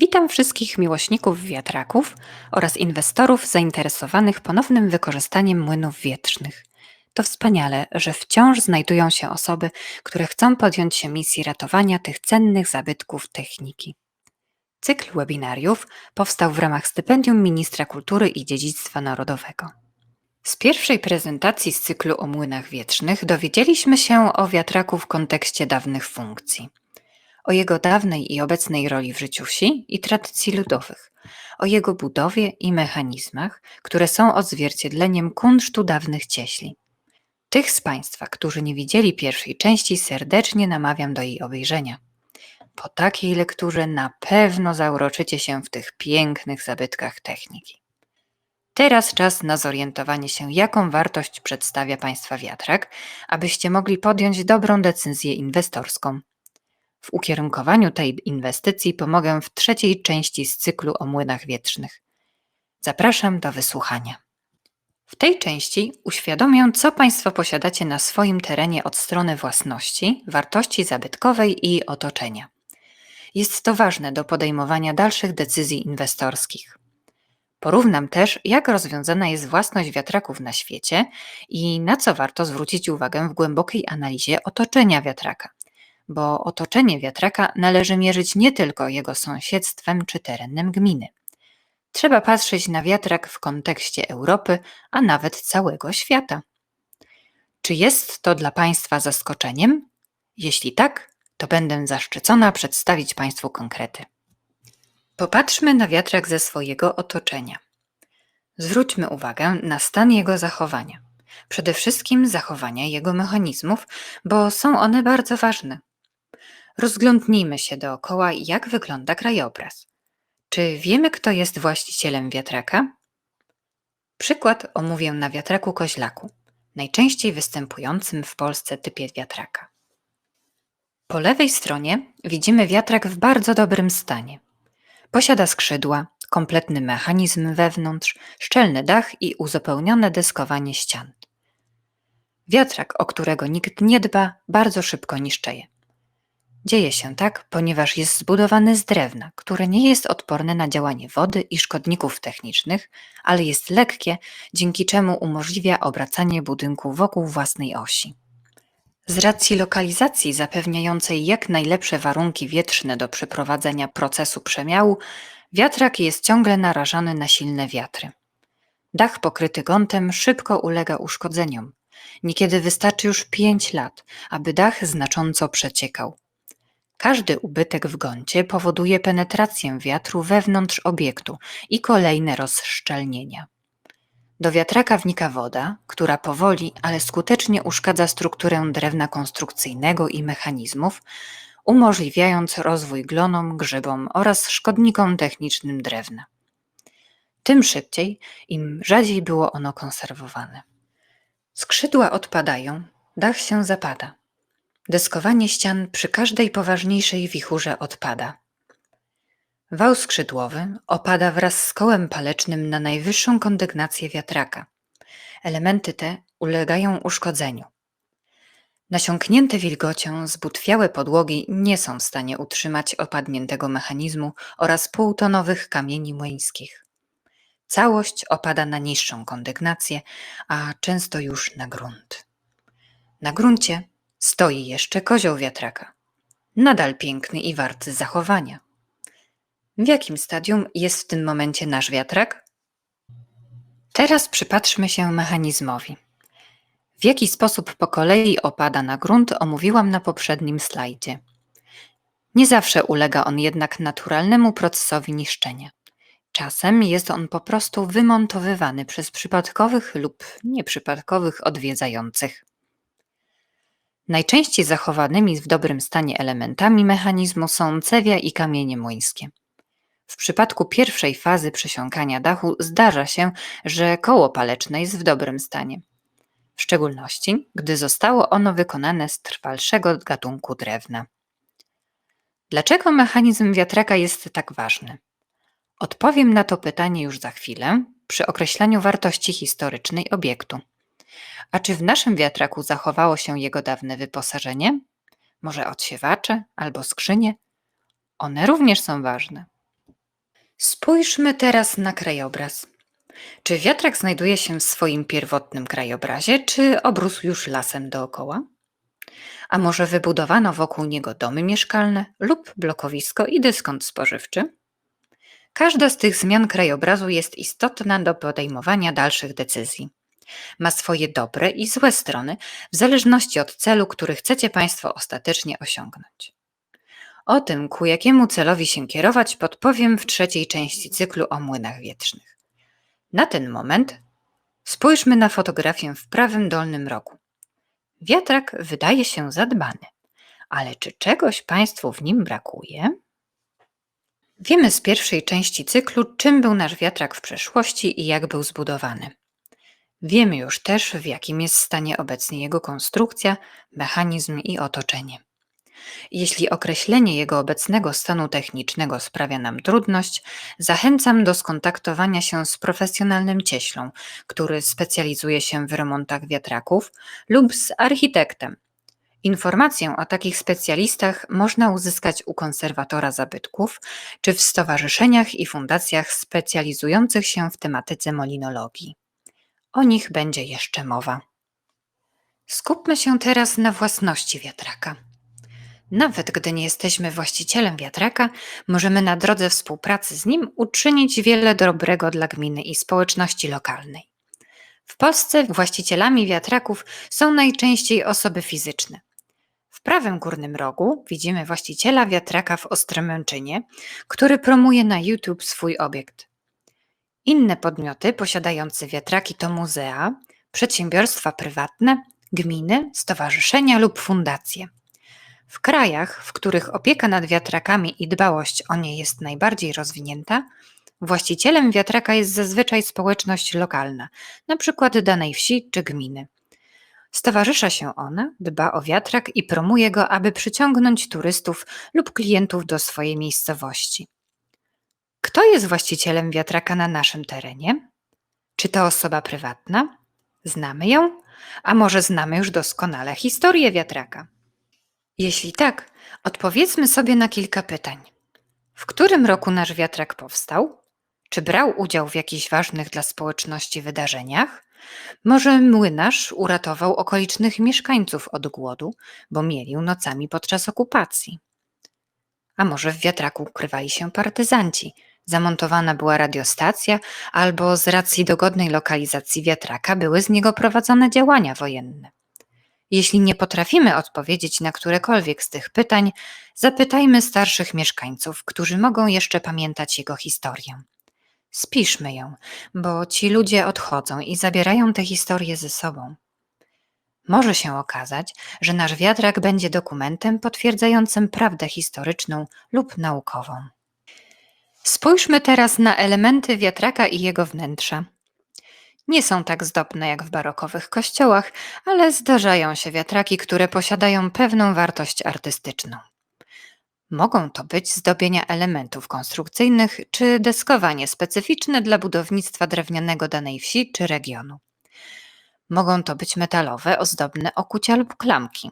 Witam wszystkich miłośników wiatraków oraz inwestorów zainteresowanych ponownym wykorzystaniem młynów wietrznych. To wspaniale, że wciąż znajdują się osoby, które chcą podjąć się misji ratowania tych cennych zabytków techniki. Cykl webinariów powstał w ramach stypendium Ministra Kultury i Dziedzictwa Narodowego. Z pierwszej prezentacji z cyklu o młynach wietrznych dowiedzieliśmy się o wiatraku w kontekście dawnych funkcji o jego dawnej i obecnej roli w życiu wsi i tradycji ludowych, o jego budowie i mechanizmach, które są odzwierciedleniem kunsztu dawnych cieśli. Tych z Państwa, którzy nie widzieli pierwszej części, serdecznie namawiam do jej obejrzenia. Po takiej lekturze na pewno zauroczycie się w tych pięknych zabytkach techniki. Teraz czas na zorientowanie się, jaką wartość przedstawia Państwa wiatrak, abyście mogli podjąć dobrą decyzję inwestorską. W ukierunkowaniu tej inwestycji pomogę w trzeciej części z cyklu o młynach wietrznych. Zapraszam do wysłuchania. W tej części uświadomię, co Państwo posiadacie na swoim terenie od strony własności, wartości zabytkowej i otoczenia. Jest to ważne do podejmowania dalszych decyzji inwestorskich. Porównam też, jak rozwiązana jest własność wiatraków na świecie i na co warto zwrócić uwagę w głębokiej analizie otoczenia wiatraka bo otoczenie wiatraka należy mierzyć nie tylko jego sąsiedztwem czy terenem gminy. Trzeba patrzeć na wiatrak w kontekście Europy, a nawet całego świata. Czy jest to dla Państwa zaskoczeniem? Jeśli tak, to będę zaszczycona przedstawić Państwu konkrety. Popatrzmy na wiatrak ze swojego otoczenia. Zwróćmy uwagę na stan jego zachowania. Przede wszystkim zachowania jego mechanizmów, bo są one bardzo ważne. Rozglądnijmy się dookoła, jak wygląda krajobraz. Czy wiemy, kto jest właścicielem wiatraka? Przykład omówię na wiatraku koźlaku, najczęściej występującym w Polsce typie wiatraka. Po lewej stronie widzimy wiatrak w bardzo dobrym stanie. Posiada skrzydła, kompletny mechanizm wewnątrz, szczelny dach i uzupełnione deskowanie ścian. Wiatrak, o którego nikt nie dba, bardzo szybko niszczeje. Dzieje się tak, ponieważ jest zbudowany z drewna, które nie jest odporne na działanie wody i szkodników technicznych, ale jest lekkie, dzięki czemu umożliwia obracanie budynku wokół własnej osi. Z racji lokalizacji zapewniającej jak najlepsze warunki wietrzne do przeprowadzenia procesu przemiału, wiatrak jest ciągle narażany na silne wiatry. Dach pokryty gątem szybko ulega uszkodzeniom. Niekiedy wystarczy już 5 lat, aby dach znacząco przeciekał. Każdy ubytek w goncie powoduje penetrację wiatru wewnątrz obiektu i kolejne rozszczelnienia. Do wiatraka wnika woda, która powoli, ale skutecznie uszkadza strukturę drewna konstrukcyjnego i mechanizmów, umożliwiając rozwój glonom, grzybom oraz szkodnikom technicznym drewna. Tym szybciej, im rzadziej było ono konserwowane. Skrzydła odpadają, dach się zapada. Deskowanie ścian przy każdej poważniejszej wichurze odpada. Wał skrzydłowy opada wraz z kołem palecznym na najwyższą kondygnację wiatraka. Elementy te ulegają uszkodzeniu. Nasiąknięte wilgocią zbutwiałe podłogi nie są w stanie utrzymać opadniętego mechanizmu oraz półtonowych kamieni młyńskich. Całość opada na niższą kondygnację, a często już na grunt. Na gruncie Stoi jeszcze kozioł wiatraka. Nadal piękny i warty zachowania. W jakim stadium jest w tym momencie nasz wiatrak? Teraz przypatrzmy się mechanizmowi. W jaki sposób po kolei opada na grunt omówiłam na poprzednim slajdzie. Nie zawsze ulega on jednak naturalnemu procesowi niszczenia. Czasem jest on po prostu wymontowywany przez przypadkowych lub nieprzypadkowych odwiedzających. Najczęściej zachowanymi w dobrym stanie elementami mechanizmu są cewia i kamienie młyńskie. W przypadku pierwszej fazy przesiąkania dachu zdarza się, że koło paleczne jest w dobrym stanie. W szczególności, gdy zostało ono wykonane z trwalszego gatunku drewna. Dlaczego mechanizm wiatraka jest tak ważny? Odpowiem na to pytanie już za chwilę przy określaniu wartości historycznej obiektu. A czy w naszym wiatraku zachowało się jego dawne wyposażenie? Może odsiewacze albo skrzynie? One również są ważne. Spójrzmy teraz na krajobraz. Czy wiatrak znajduje się w swoim pierwotnym krajobrazie, czy obrósł już lasem dookoła? A może wybudowano wokół niego domy mieszkalne lub blokowisko i dyskont spożywczy? Każda z tych zmian krajobrazu jest istotna do podejmowania dalszych decyzji. Ma swoje dobre i złe strony, w zależności od celu, który chcecie Państwo ostatecznie osiągnąć. O tym, ku jakiemu celowi się kierować, podpowiem w trzeciej części cyklu o młynach wietrznych. Na ten moment spójrzmy na fotografię w prawym dolnym rogu. Wiatrak wydaje się zadbany, ale czy czegoś Państwu w nim brakuje? Wiemy z pierwszej części cyklu, czym był nasz wiatrak w przeszłości i jak był zbudowany. Wiemy już też, w jakim jest stanie obecnie jego konstrukcja, mechanizm i otoczenie. Jeśli określenie jego obecnego stanu technicznego sprawia nam trudność, zachęcam do skontaktowania się z profesjonalnym cieślą, który specjalizuje się w remontach wiatraków, lub z architektem. Informację o takich specjalistach można uzyskać u konserwatora zabytków czy w stowarzyszeniach i fundacjach specjalizujących się w tematyce molinologii. O nich będzie jeszcze mowa. Skupmy się teraz na własności wiatraka. Nawet gdy nie jesteśmy właścicielem wiatraka, możemy na drodze współpracy z nim uczynić wiele dobrego dla gminy i społeczności lokalnej. W Polsce właścicielami wiatraków są najczęściej osoby fizyczne. W prawym górnym rogu widzimy właściciela wiatraka w Ostromęczynie, który promuje na YouTube swój obiekt. Inne podmioty posiadające wiatraki to muzea, przedsiębiorstwa prywatne, gminy, stowarzyszenia lub fundacje. W krajach, w których opieka nad wiatrakami i dbałość o nie jest najbardziej rozwinięta, właścicielem wiatraka jest zazwyczaj społeczność lokalna, np. danej wsi czy gminy. Stowarzysza się ona, dba o wiatrak i promuje go, aby przyciągnąć turystów lub klientów do swojej miejscowości. Kto jest właścicielem wiatraka na naszym terenie? Czy to osoba prywatna? Znamy ją? A może znamy już doskonale historię wiatraka? Jeśli tak, odpowiedzmy sobie na kilka pytań. W którym roku nasz wiatrak powstał? Czy brał udział w jakichś ważnych dla społeczności wydarzeniach? Może młynarz uratował okolicznych mieszkańców od głodu, bo mielił nocami podczas okupacji? A może w wiatraku ukrywali się partyzanci? Zamontowana była radiostacja, albo z racji dogodnej lokalizacji wiatraka były z niego prowadzone działania wojenne. Jeśli nie potrafimy odpowiedzieć na którekolwiek z tych pytań, zapytajmy starszych mieszkańców, którzy mogą jeszcze pamiętać jego historię. Spiszmy ją, bo ci ludzie odchodzą i zabierają tę historię ze sobą. Może się okazać, że nasz wiatrak będzie dokumentem potwierdzającym prawdę historyczną lub naukową. Spójrzmy teraz na elementy wiatraka i jego wnętrza. Nie są tak zdobne jak w barokowych kościołach, ale zdarzają się wiatraki, które posiadają pewną wartość artystyczną. Mogą to być zdobienia elementów konstrukcyjnych czy deskowanie specyficzne dla budownictwa drewnianego danej wsi czy regionu. Mogą to być metalowe, ozdobne okucia lub klamki.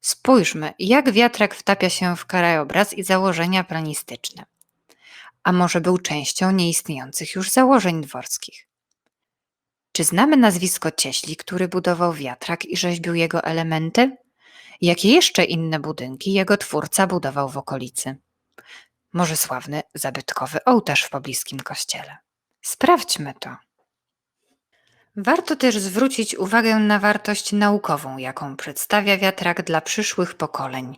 Spójrzmy, jak wiatrak wtapia się w krajobraz i założenia planistyczne. A może był częścią nieistniejących już założeń dworskich? Czy znamy nazwisko cieśli, który budował wiatrak i rzeźbił jego elementy? Jakie jeszcze inne budynki jego twórca budował w okolicy? Może sławny zabytkowy ołtarz w pobliskim kościele? Sprawdźmy to. Warto też zwrócić uwagę na wartość naukową, jaką przedstawia wiatrak dla przyszłych pokoleń.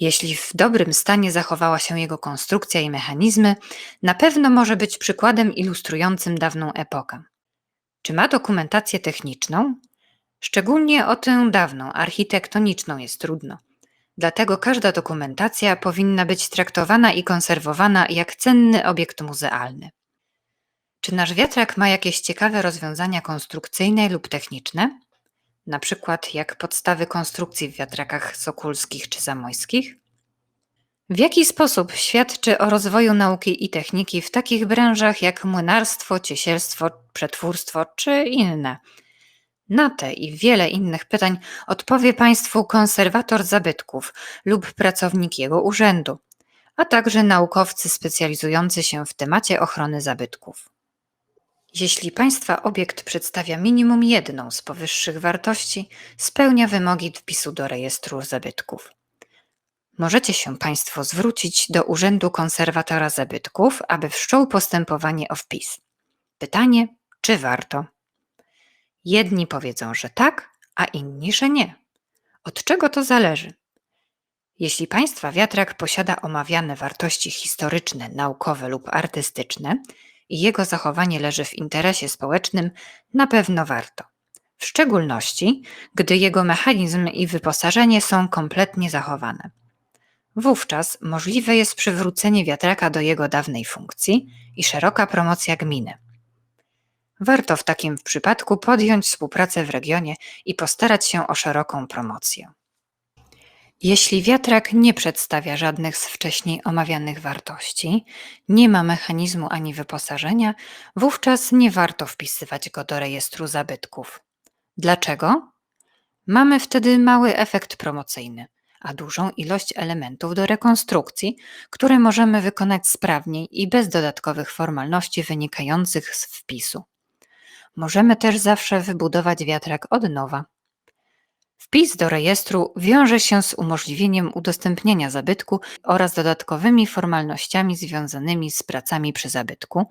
Jeśli w dobrym stanie zachowała się jego konstrukcja i mechanizmy, na pewno może być przykładem ilustrującym dawną epokę. Czy ma dokumentację techniczną? Szczególnie o tę dawną, architektoniczną jest trudno. Dlatego każda dokumentacja powinna być traktowana i konserwowana jak cenny obiekt muzealny. Czy nasz wiatrak ma jakieś ciekawe rozwiązania konstrukcyjne lub techniczne? Na przykład jak podstawy konstrukcji w wiatrakach sokulskich czy zamojskich? W jaki sposób świadczy o rozwoju nauki i techniki w takich branżach jak młynarstwo, ciesielstwo, przetwórstwo czy inne? Na te i wiele innych pytań odpowie Państwu konserwator zabytków lub pracownik jego urzędu. a także naukowcy specjalizujący się w temacie ochrony zabytków. Jeśli Państwa obiekt przedstawia minimum jedną z powyższych wartości, spełnia wymogi wpisu do rejestru zabytków. Możecie się Państwo zwrócić do Urzędu Konserwatora Zabytków, aby wszczął postępowanie o wpis. Pytanie, czy warto? Jedni powiedzą, że tak, a inni, że nie. Od czego to zależy? Jeśli Państwa wiatrak posiada omawiane wartości historyczne, naukowe lub artystyczne i jego zachowanie leży w interesie społecznym, na pewno warto. W szczególności, gdy jego mechanizm i wyposażenie są kompletnie zachowane. Wówczas możliwe jest przywrócenie wiatraka do jego dawnej funkcji i szeroka promocja gminy. Warto w takim przypadku podjąć współpracę w regionie i postarać się o szeroką promocję. Jeśli wiatrak nie przedstawia żadnych z wcześniej omawianych wartości, nie ma mechanizmu ani wyposażenia, wówczas nie warto wpisywać go do rejestru zabytków. Dlaczego? Mamy wtedy mały efekt promocyjny, a dużą ilość elementów do rekonstrukcji, które możemy wykonać sprawniej i bez dodatkowych formalności wynikających z wpisu. Możemy też zawsze wybudować wiatrak od nowa. Wpis do rejestru wiąże się z umożliwieniem udostępnienia zabytku oraz dodatkowymi formalnościami związanymi z pracami przy zabytku,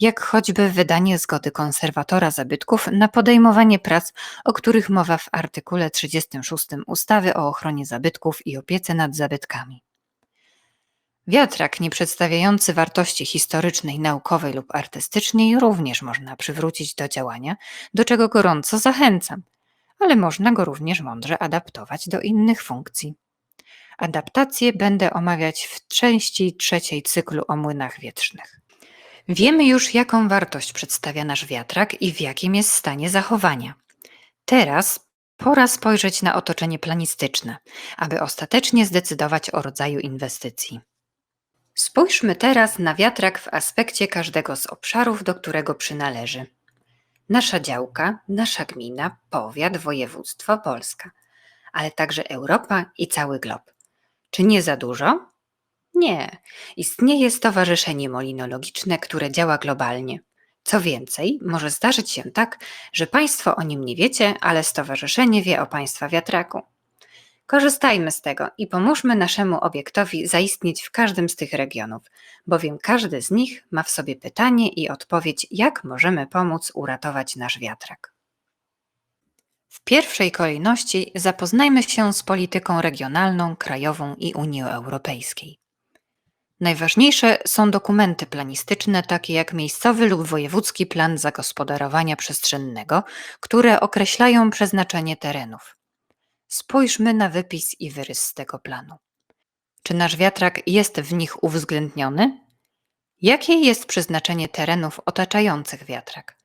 jak choćby wydanie zgody konserwatora zabytków na podejmowanie prac, o których mowa w artykule 36 ustawy o ochronie zabytków i opiece nad zabytkami. Wiatrak nie przedstawiający wartości historycznej, naukowej lub artystycznej również można przywrócić do działania, do czego gorąco zachęcam, ale można go również mądrze adaptować do innych funkcji. Adaptację będę omawiać w części trzeciej cyklu o młynach wietrznych. Wiemy już, jaką wartość przedstawia nasz wiatrak i w jakim jest stanie zachowania. Teraz pora spojrzeć na otoczenie planistyczne, aby ostatecznie zdecydować o rodzaju inwestycji. Spójrzmy teraz na wiatrak w aspekcie każdego z obszarów, do którego przynależy. Nasza działka, nasza gmina, powiat, województwo, Polska, ale także Europa i cały glob. Czy nie za dużo? Nie. Istnieje stowarzyszenie molinologiczne, które działa globalnie. Co więcej, może zdarzyć się tak, że Państwo o nim nie wiecie, ale stowarzyszenie wie o Państwa wiatraku. Korzystajmy z tego i pomóżmy naszemu obiektowi zaistnieć w każdym z tych regionów, bowiem każdy z nich ma w sobie pytanie i odpowiedź, jak możemy pomóc uratować nasz wiatrak. W pierwszej kolejności zapoznajmy się z polityką regionalną, krajową i Unii Europejskiej. Najważniejsze są dokumenty planistyczne, takie jak miejscowy lub wojewódzki plan zagospodarowania przestrzennego, które określają przeznaczenie terenów. Spójrzmy na wypis i wyrys z tego planu. Czy nasz wiatrak jest w nich uwzględniony? Jakie jest przeznaczenie terenów otaczających wiatrak?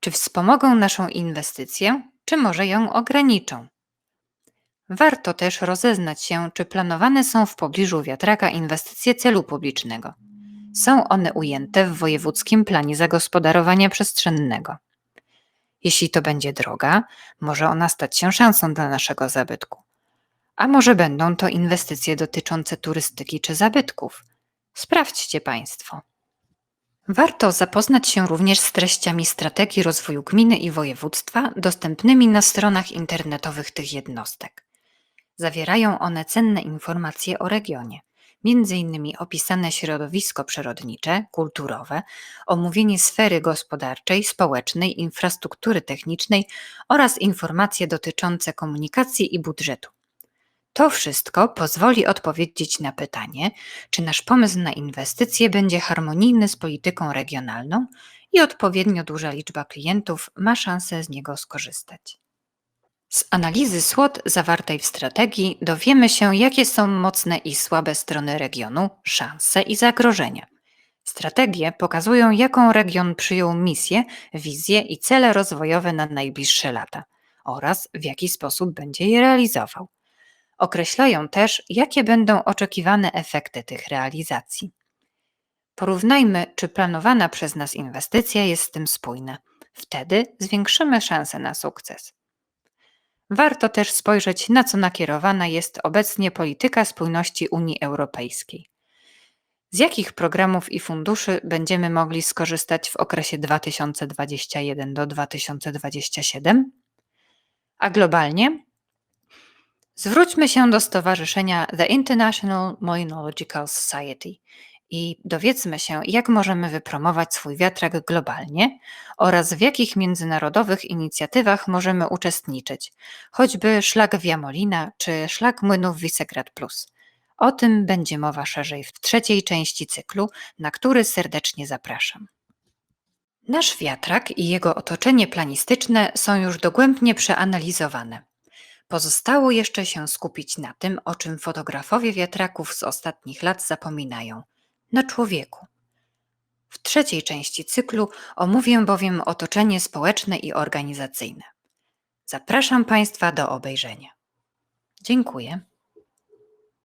Czy wspomogą naszą inwestycję, czy może ją ograniczą? Warto też rozeznać się, czy planowane są w pobliżu wiatraka inwestycje celu publicznego. Są one ujęte w wojewódzkim planie zagospodarowania przestrzennego. Jeśli to będzie droga, może ona stać się szansą dla naszego zabytku. A może będą to inwestycje dotyczące turystyki czy zabytków? Sprawdźcie Państwo. Warto zapoznać się również z treściami strategii rozwoju gminy i województwa dostępnymi na stronach internetowych tych jednostek. Zawierają one cenne informacje o regionie, m.in. opisane środowisko przyrodnicze, kulturowe, omówienie sfery gospodarczej, społecznej, infrastruktury technicznej oraz informacje dotyczące komunikacji i budżetu. To wszystko pozwoli odpowiedzieć na pytanie, czy nasz pomysł na inwestycje będzie harmonijny z polityką regionalną i odpowiednio duża liczba klientów ma szansę z niego skorzystać. Z analizy SWOT zawartej w strategii dowiemy się, jakie są mocne i słabe strony regionu, szanse i zagrożenia. Strategie pokazują, jaką region przyjął misję, wizję i cele rozwojowe na najbliższe lata oraz w jaki sposób będzie je realizował. Określają też, jakie będą oczekiwane efekty tych realizacji. Porównajmy, czy planowana przez nas inwestycja jest z tym spójna. Wtedy zwiększymy szanse na sukces. Warto też spojrzeć, na co nakierowana jest obecnie polityka spójności Unii Europejskiej. Z jakich programów i funduszy będziemy mogli skorzystać w okresie 2021 do 2027? A globalnie? Zwróćmy się do Stowarzyszenia The International Moinological Society i dowiedzmy się, jak możemy wypromować swój wiatrak globalnie oraz w jakich międzynarodowych inicjatywach możemy uczestniczyć, choćby Szlak Wiamolina czy Szlak Młynów Wisegrad Plus. O tym będzie mowa szerzej w trzeciej części cyklu, na który serdecznie zapraszam. Nasz wiatrak i jego otoczenie planistyczne są już dogłębnie przeanalizowane. Pozostało jeszcze się skupić na tym, o czym fotografowie wiatraków z ostatnich lat zapominają na człowieku. W trzeciej części cyklu omówię bowiem otoczenie społeczne i organizacyjne. Zapraszam Państwa do obejrzenia. Dziękuję.